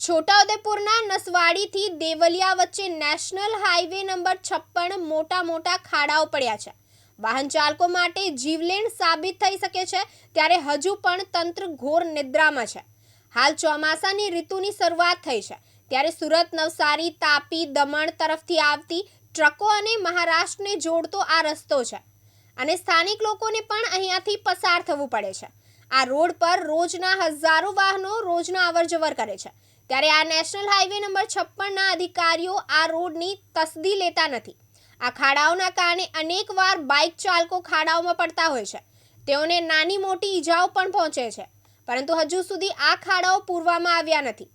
છોટાઉદેપુરના નસવાડીથી દેવલિયા વચ્ચે national highway number છપ્પન મોટા મોટા ખાડાઓ પડ્યા છે. વાહન ચાલકો માટે જીવલેણ સાબિત થઈ શકે છે ત્યારે હજુ પણ તંત્ર ઘોર નિદ્રામાં છે. હાલ ચોમાસાની ઋતુની શરૂઆત થઈ છે ત્યારે સુરત નવસારી, તાપી, દમણ તરફથી આવતી ટ્રકો અને મહારાષ્ટ્રને જોડતો આ રસ્તો છે અને સ્થાનિક લોકોને પણ અહીંયાથી પસાર થવું પડે છે. આ રોડ પર રોજના હજારો વાહનો રોજના અવરજવર કરે છે. ત્યારે આ નેશનલ હાઈવે નંબર છપ્પનના અધિકારીઓ આ રોડની તસદી લેતા નથી. આ ખાડાઓના કારણે અનેકવાર બાઇક ચાલકો ખાડાઓમાં પડતા હોય છે. તેઓને નાની મોટી ઈજાઓ પણ પહોંચે છે. પરંતુ હજુ સુધી આ ખાડાઓ પૂરવામાં આવ્યા નથી.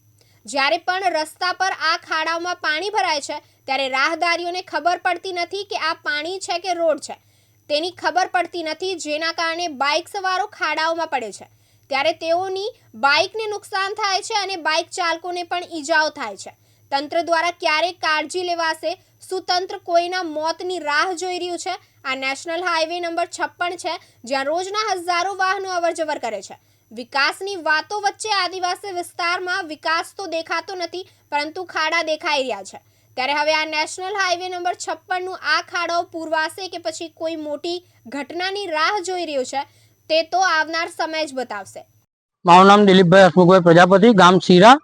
જ્યારે પણ રસ્તા પર આ ખાડાઓમાં પાણી ભરાય છે, ત્યારે રાહદારીઓને ખબર પડતી નથી કે આ પાણી છે કે રોડ છે. તેની ખબર પડતી નથી, જેના કારણે બાઇક સવારો ખાડાઓમાં પડે છે. ત્યારે તેઓની બાઇકને નુકસાન થાય છે અને બાઇક ચાલકોને પણ ઈજાઓ થાય છે. તંત્ર દ્વારા ક્યારે કાળજી લેવાશે શું તંત્ર કોઈના મોતની રાહ જોઈ રહ્યું છે. આ નેશનલ હાઈવે નંબર છપ્પન છે, જ્યાં રોજના હજારો વાહનો અવરજવર કરે છે. વિકાસની વાતો વચ્ચે આદિવાસી વિસ્તારમાં વિકાસ તો દેખાતો નથી, પરંતુ ખાડા દેખાઈ રહ્યા છે. ત્યારે હવે આ નેશનલ હાઈવે નંબર છપ્પનનું આ ખાડો પૂરવાશે કે પછી કોઈ મોટી ઘટનાની રાહ જોઈ રહ્યું છે, તે તો આવનાર સમય જ બતાવશે. મારું નામ દિલીપભાઈ હસમુખભાઈ પ્રજાપતિ, ગામ સીરા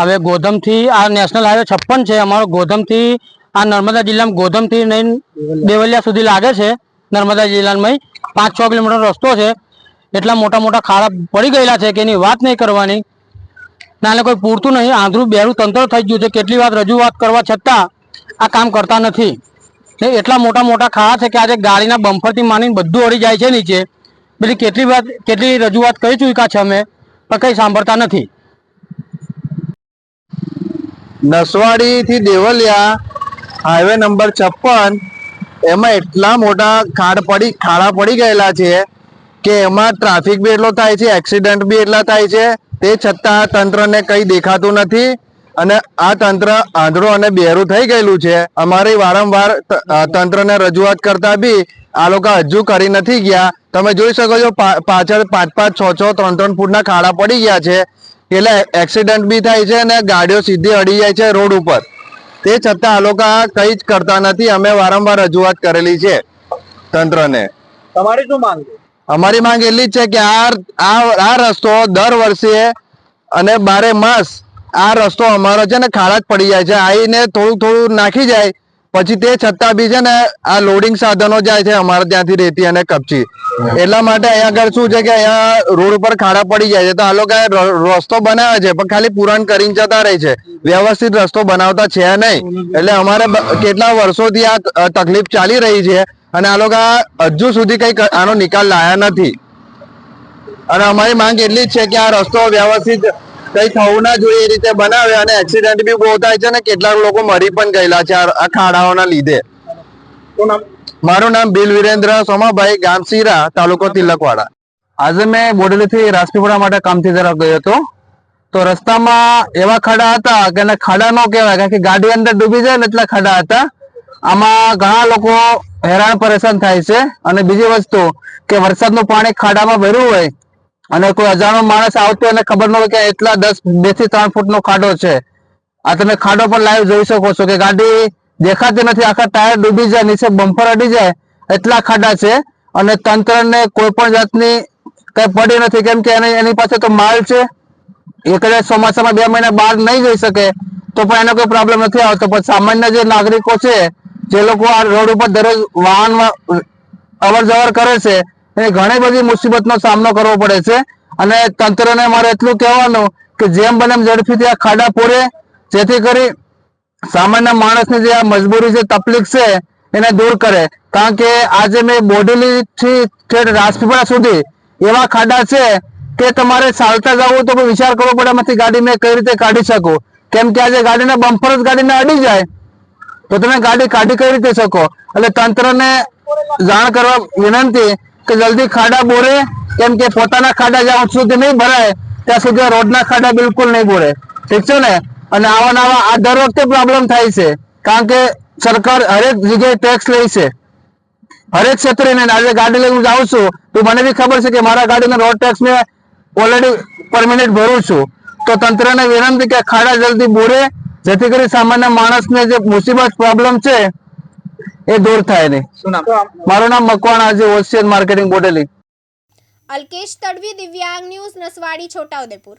હવે ગોધમથી આ નેશનલ હાઈવે છપ્પન છે. અમારો ગોધમથી, આ નર્મદા જિલ્લામાં ગોધમથી લઈને દેવલિયા સુધી લાગે છે, નર્મદા જિલ્લામાં. પાંચ છ કિલોમીટર રસ્તો છે. એટલા મોટા મોટા ખાડા પડી ગયેલા છે કે એની વાત નહીં કરવાની. નાને કોઈ પૂરતું નહીં. આંધળું બેરું તંત્ર થઈ ગયું છે. કેટલી વાર રજૂઆત કરવા છતાં આ કામ કરતા નથી. ને એટલા મોટા મોટા ખાડા છે કે આજે ગાડીના બમ્ફરથી માની બધું અડી જાય છે નીચે. પેલી કેટલી વાત કેટલી રજૂઆત કરી ચૂક્યા છે અમે, પણ કંઈ સાંભળતા નથી. નસવાડી થી દેવલિયા, હાઈવે નંબર છપ્પન, એમાં એટલા મોટા ખાડ પડી, ખાડા પડી ગયેલા છે કે એમાં ટ્રાફિક બી એટલો થાય છે એક્સિડન્ટ બી એટલા થાય છે, તે છતાં આ તંત્રને કંઈ દેખાતું નથી અને આ તંત્ર આંધળું અને બેરું થઈ ગયેલું છે. અમારી વારંવાર તંત્રને રજૂઆત કરતા બી આ લોકો હજુ કરી નથી ગયા. તમે જોઈ શકો છો પાછળ પાંચ પાંચ, છ છ, ત્રણ ત્રણ ફૂટના ખાડા પડી ગયા છે. એટલે એક્સિડન્ટ બી થાય છે અને ગાડીઓ સીધી અડી જાય છે રોડ ઉપર. તે છતાં આ લોકો કંઈ જ કરતા નથી. અમે વારંવાર રજૂઆત કરેલી છે તંત્રને. તમારી શું માંગ અમારી માંગ એટલી જ છે કે આ આ રસ્તો દર વર્ષે અને બારે માસ આ રસ્તો અમારો છે ને ખાડા જ પડી જાય છે. આવીને થોડું થોડું નાખી જાય, પછી તે છતાં બી છે ને આ લોડિંગ સાધનો જાય છે અમારે ત્યાંથી રેતી અને કપચી. એટલા માટે અહીંયા આગળ શું છે કે અહીંયા રોડ ઉપર ખાડા પડી જાય છે. તો આ લોકો રસ્તો બનાવે છે, પણ ખાલી પુરાણ કરીને જતા રહે છે. વ્યવસ્થિત રસ્તો બનાવતા છે નહીં. એટલે અમારે કેટલા વર્ષોથી આ તકલીફ ચાલી રહી છે. અને આ લોકો હજુ સુધી કઈ આનો નિકાલ લાયા નથી. અને અમારી માંગ એટલી જ છે કે આ રસ્તો વ્યવસ્થિત કઈ થવું ના જોઈએ એ રીતે બનાવે અને એક્સિડન્ટ બી બહુ થાય છે ને કેટલાક લોકો મરી પણ ગયેલા છે આ ખાડાઓના લીધે. મારું નામ બિલ વિરેન્દ્ર સોમાભાઈ ગામ સિરા તાલુકો તિલકવાડા. આજે મેં બોડેલીથી રાજપીપળા માટે કામથી જરા ગયો હતો. તો રસ્તામાં એવા ખાડા હતા કે ખાડા નો કહેવાય કારણ કે ગાડી અંદર ડૂબી જાય ને એટલા ખાડા હતા. આમાં ઘણા લોકો હેરાન પરેશાન થાય છે. અને બીજી વસ્તુ કે વરસાદનું પાણી ખાડામાં ભર્યું હોય અને કોઈ અજાણો માણસ આવતો એને ખબર ન હોય કે એટલા દસ બેથી ત્રણ ફૂટનો ખાડો છે. આ તમે ખાડો પણ લાઈવ જોઈ શકો છો કે ગાડી દેખાતી નથી. આખા ટાયર ડૂબી જાય, નીચે બમ્પર અડી જાય, એટલા ખાડા છે. અને તંત્રને કોઈ પણ જાતની કઈ પડી નથી. કેમ કે એની એની પાસે તો માલ છે. એ કદાચ ચોમાસામાં બે મહિના બહાર નહીં જઈ શકે, તો પણ એનો કોઈ પ્રોબ્લેમ નથી આવતો. પણ સામાન્ય જે નાગરિકો છે જે લોકો આ રોડ ઉપર દરરોજ વાહનમાં અવર જવર કરે છે, એ ઘણી બધી મુસીબતનો સામનો કરવો પડે છે. અને તંત્રને મારે એટલું કહેવાનું કે જેમ બને એમ ઝડપીથી આ ખાડા પૂરે, જેથી કરી સામાન્ય માણસની જે આ મજબૂરી છે, તકલીફ છે, એને દૂર કરે. કારણ કે આજે મેં બોડેલી થી ઠેઠ રાજપીપળા સુધી એવા ખાડા છે કે તમારે ચાલતા જવું તો વિચાર કરવો પડે, એમાંથી ગાડી મેં કઈ રીતે કાઢી શકું? કેમ કે આજે ગાડીના બમ્પર જ ગાડીને અડી જાય. તો તમે ગાડી કાઢી કઈ રીતે શકો? એટલે તંત્રને જાણ કરવા વિનંતી કે જલ્દી ખાડા બોરે, કેમ કે પોતાના ખાડા જ્યાં સુધી નહીં ભરાય, ત્યાં સુધી રોડના ખાડા બિલકુલ નહીં બોરે. ઠીક છે ને? અને આવા નવા આ દર વખતે પ્રોબ્લેમ થાય છે. કારણ કે સરકાર હરેક જગ્યાએ ટેક્સ લે છે. હરેક ક્ષેત્રે આજે ગાડી લઈને હું જાઉં છું, તો મને બી ખબર છે કે મારા ગાડીના રોડ ટેક્સ મેં ઓલરેડી પર ભરું છું. તો તંત્રને વિનંતી કે ખાડા જલ્દી બોરે જેથી કરી સામાન્ય માણસને જે મુસીબત પ્રોબ્લેમ છે એ દૂર થાય નહીં. શું નામ? મારું નામ મકવાણા છે wholesale marketing Bodeli. Alkesh Tadvi Divyang news Naswadi Chhota Udepur